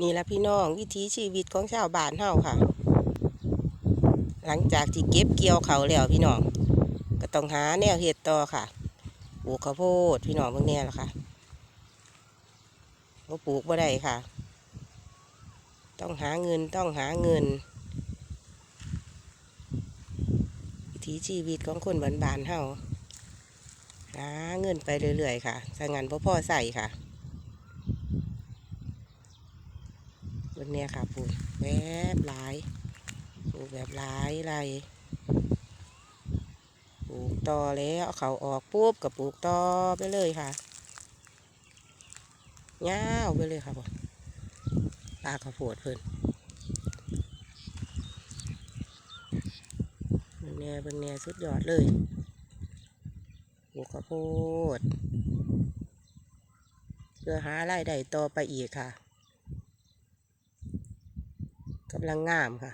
นี่ละพี่น้องวิถีชีวิตของชาวบ้านเฮาค่ะ หลังจากที่เก็บเกี่ยวเขาแล้วพี่น้อง ก็ต้องหาแนวเห็ดต่อค่ะปลูกข้าวโพดพี่น้องเพิ่งแน่ละค่ะบ่ปลูกบ่ได้ค่ะ ต้องหาเงินต้องหาเงิน วิถีชีวิตของคนบ้านๆเฮาหาเงินไปเรื่อยๆค่ะถ้างั้นพ่พ่อใส่ค่ะ บิ่งเนี่ยค่ะปูแบบหลายปลูกแบบหลายไรปลูกต่อแล้วเขาออกปุ๊บก็ปลูกต่อไปเลยค่ะยาวไปเลยค่ะผมปลาข้าวโพดเพิ่นเบิ่งเนี่ยเบิ่งเนี่ยสุดยอดเลยปลูกข้าวโพดเพื่อหารายได้ต่อไปอีกค่ะ กำลังงามค่ะ